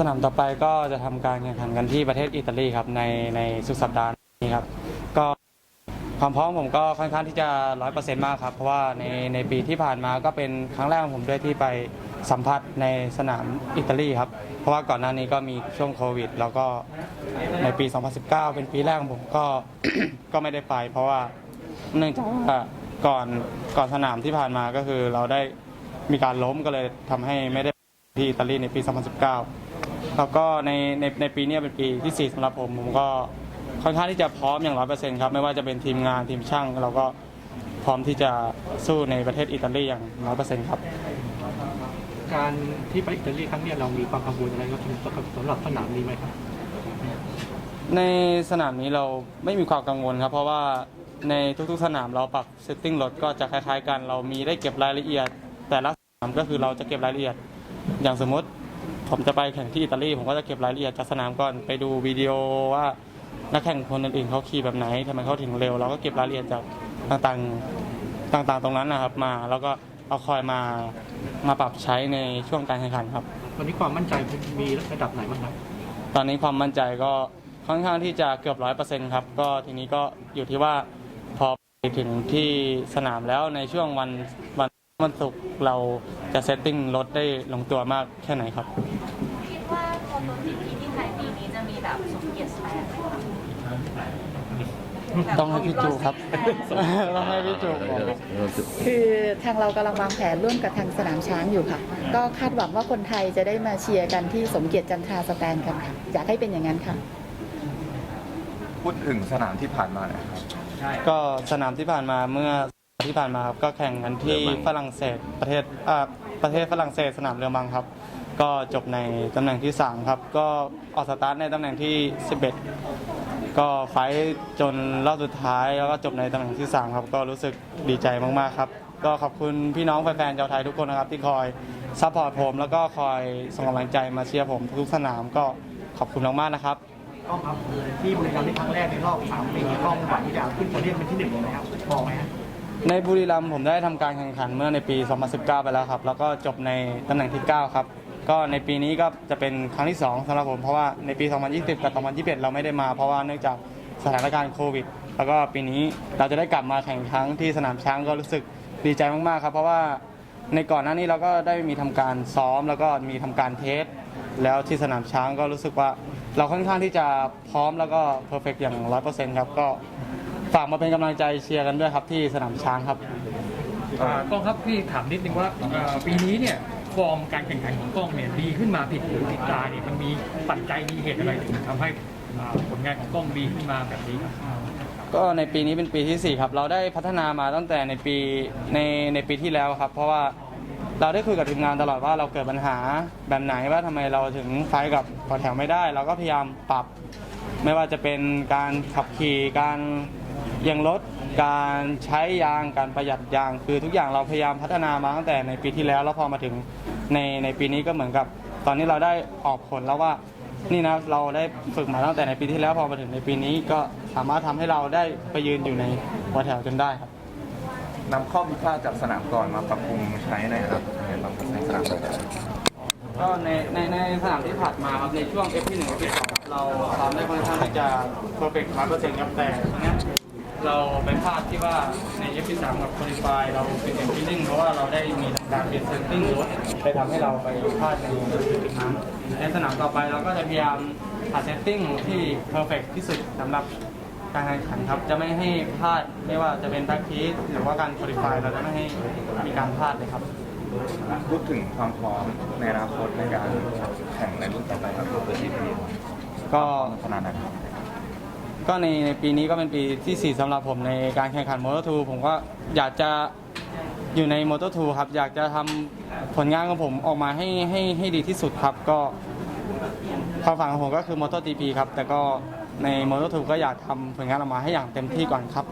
สนามต่อไปก็จะทำการแข่งขันกันที่ประเทศอิตาลีครับในในสุดสัปดาห์นี้ครับก็ความพร้อมผมก็ค่อนข้างที่จะร้อยเปอร์เซ็นต์มากครับ เพราะว่าในในปีที่ผ่านมาก็เป็นครั้งแรกของผมด้วยที่ไปสัมผัสในสนามอิตาลีครับ เพราะว่าก่อนหน้านี้ก็มีช่วงโควิด แล้วก็ในปี 2019 เป็นปีแรกของผมก็ ก็ไม่ได้ไป เพราะว่าเนื่องจากว่าก่อนก่อนสนามที่ผ่านมาก็คือเราได้มีการล้มก็เลยทำให้ไม่ได้ไปที่อิตาลีในปี 2019 แล้วก็ในในในปีเนี้ยเป็นปีที่ 4สำหรับผม ผมก็ค่อนข้างที่จะพร้อมอย่างร้อยเปอร์เซ็นต์ครับไม่ว่าจะเป็นทีมงานทีมช่างเราก็พร้อมที่จะสู้ในประเทศอิตาลีอย่างร้อยเปอร์เซ็นต์ครับการที่ไปอิตาลีครั้งเนี้ยเรามีความกังวลอะไรก็สำหรับสนามนี้ไหมครับ ในสนามนี้เราไม่มีความกังวลครับ เพราะว่าในทุกๆสนามเราปรับเซตติ้งรถก็จะคล้ายๆกัน เรามีได้เก็บรายละเอียด แต่ละสนามก็คือเราจะเก็บรายละเอียด อย่างสมมติ ผมจะไปแข่งที่อิตาลีผมก็จะเก็บรายละเอียดจากสนามก่อนไปดูวิดีโอว่านักแข่งคนอื่นๆเขาขี่แบบไหนทำไมเขาถึงเร็วเราก็เก็บรายละเอียดจากต่างๆต่างๆตรงนั้นนะครับมาแล้วก็เอาคอยมามาปรับใช้ในช่วงการแข่งขันครับวันนี้ความมั่นใจมีระดับไหนบ้างครับตอนนี้ความมั่นใจก็ค่อนข้างที่จะเกือบร้อยเปอร์เซ็นต์ครับก็ทีนี้ก็อยู่ที่ว่าพอไปถึงที่สนามแล้วในช่วงวันวัน วันศุกร์เราจะเซตติ้งรถได้ลงตัวมากแค่ไหนครับ คิดว่าโมโตจีพีที่ไทยปีนี้จะมีแบบสมเกียรติแสดงไหมคะแบบต้องให้พี่จูครับ ต้องให้พี่จูบอกคือทางเรากำลังวางแผนร่วมกับทางสนามช้างอยู่ค่ะ ก็คาดหวังว่าคนไทยจะได้มาเชียร์กันที่สมเกียรติจันทราสแตนกันค่ะอยากให้เป็นอย่างนั้นค่ะ พูดถึงสนามที่ผ่านมาหน่อยครับ ก็สนามที่ผ่านมาเมื่อ ที่ผ่านมาครับก็แข่งกันที่ฝรั่งเศสประเทศอ่าประเทศฝรั่งเศสสนามเรือมังครับ ก็จบในตำแหน่งที่3ครับ ก็ออกสตาร์ทในตำแหน่งที่ 11 ก็ไฟท์จนรอบสุดท้ายแล้วก็จบในตำแหน่งที่3ครับ ก็รู้สึกดีใจมากๆครับ ก็ขอบคุณพี่น้องแฟนๆชาวไทยทุกคนนะครับ ที่คอยซัพพอร์ตผมแล้วก็คอยส่งกำลังใจมาเชียร์ผมทุกๆสนามก็ขอบคุณมากๆนะครับ กล้องครับที่บุรีรัมย์ในครั้งแรกในรอบสามปีกล้องหวังที่จะขึ้นโพเดียมเป็นที่หนึ่งเลยนะครับพอไหมฮะ ในบุรีรัมย์ผมได้ทำการแข่งขันเมื่อในปี 2019 ไปแล้วครับ แล้วก็จบในตำแหน่งที่ 9 ครับ ก็ในปีนี้ก็จะเป็นครั้งที่ 2สำหรับผม เพราะว่าในปี 2020 กับ 2021 เราไม่ได้มา เพราะว่าเนื่องจากสถานการณ์โควิด แล้วก็ปีนี้เราจะได้กลับมาแข่งครั้งที่สนามช้างก็รู้สึกดีใจมากๆครับ เพราะว่าในก่อนหน้านี้เราก็ได้มีทำการซ้อม แล้วก็มีทำการเทส แล้วที่สนามช้างก็รู้สึกว่า เราค่อนข้างที่จะพร้อมแล้วก็เพอร์เฟกอย่าง 100%ครับ ก็ ฝากมาเป็นกำลังใจเชียร์กันด้วยครับที่สนามช้างครับ อ่ากล้องครับพี่ถามนิดนึงว่าเอ่อปีนี้เนี่ยฟอร์มการแข่งขันของกล้องเนี่ยดีขึ้นมาผิดหูผิดตาเนี่ยมันมีปัจจัยมีเหตุอะไรถึงทำให้อ่าผลงานของกล้องดีขึ้นมาแบบนี้ครับก็ในปีนี้เป็นปีที่ 4 ครับ เราได้พัฒนามาตั้งแต่ในปีในในปีที่แล้วครับ เพราะว่าเราได้คุยกับทีมงานตลอดว่าเราเกิดปัญหาแบบไหนว่าทำไมเราถึงไฟท์กับต่อแถวไม่ได้ เราก็พยายามปรับ ไม่ว่าจะเป็นการขับขี่การเอี ยงรถการใช้ยางการประหยัดยาง คือทุกอย่างเราพยายามพัฒนามาตั้งแต่ในปีที่แล้วแล้วพอมาถึงในในปีนี้ก็เหมือนกับ ตอนนี้เราได้ออกผลแล้วว่านี่นะเราได้ฝึกมาตั้งแต่ในปีที่แล้วพอมาถึงในปีนี้ก็สามารถทำให้เราได้ไปยืนอยู่ในหัวแถวจนได้ครับนำข้อผิดพลาดจากสนามก่อนมาปรับปรุงใช้ในครับในบางในสนามก่อนก็ในในในสนามที่ผ่านมาครับในช่วง F ที่1 F ที่2เราทำได้ค่อนข้างที่จะ perfect 100%ครับแต่ทีเนี้ย เราไปพลาดที่ว่าใน F ที่3กับ qualify เราเป็น F ที่1เพราะว่าเราได้มีการเปลี่ยน setting รถไปทำให้เราไปพลาดในจุดนั้นในสนามต่อไปเราก็จะพยายามหา setting ที่ perfect ที่สุดสำหรับการแข่งขันครับจะไม่ให้พลาดไม่ว่าจะเป็น practice หรือว่าการ qualify เราจะไม่ให้มีการพลาดเลยครับพูดถึงความพร้อมในอนาคตในการแข่งในรุ่นต่อไปครับตัวทีพีก็ขนาดไหนครับ ก็ในในปีนี้ก็เป็นปีที่ 4สำหรับผมในการแข่งขัน Moto 2ผมก็อยากจะอยู่ใน Moto 2ครับ อยากจะทำผลงานของผมออกมาให้ให้ให้ดีที่สุดครับ ก็ความฝันของผมก็คือ Moto GP ครับ แต่ก็ใน Moto 2ก็อยากทำผลงานออกมาให้อย่างเต็มที่ก่อนครับ